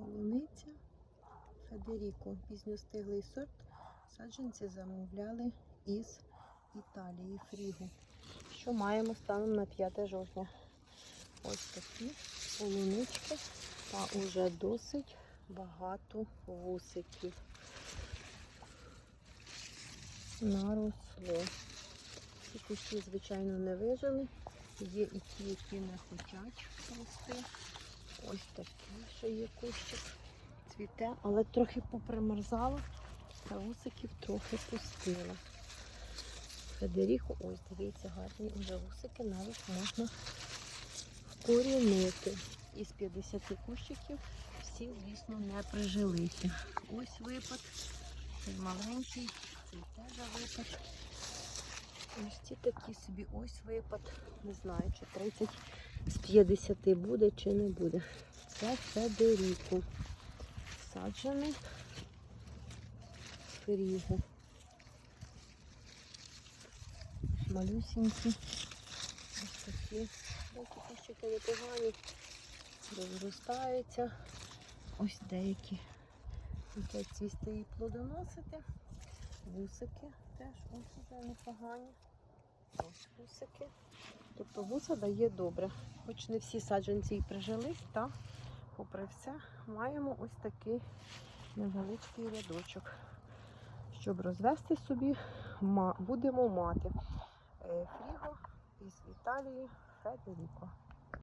Полуниця Федеріко. Пізньостиглий сорт. Саджанці замовляли із Італії Фрігу. Що маємо станом на 5 жовтня? Ось такі полунички та уже досить багато вусиків. Наросло. Ці кущі, звичайно, не вижили. Є і ті, які не хочуть рости. Ось такий ще є кущик. Цвіте, але трохи попримерзало, та вусиків трохи пустила. Федеріхо, ось дивіться, гарні вже вусики навіть можна вкорінити. Із 50 кущиків всі, звісно, не прижилися. Ось випад, цей маленький, цей теж випад. Ось ці такі собі ось випад. Не знаю, чи 30 з 50 буде, чи не буде. Це Федеріку. Саджений фрігу. Малюсенькі. Ось такі. Деякі кущики непогані. Розростаються. Ось деякі. Цвісти і плодоносити. Вусики теж ось непогані. Ось вусики. Тобто вуса дає добре. Хоч не всі саджанці і прижились, та попри все маємо ось такий невеличкий рядочок. Щоб розвести собі, будемо мати е, фріго із Італії Федеріко.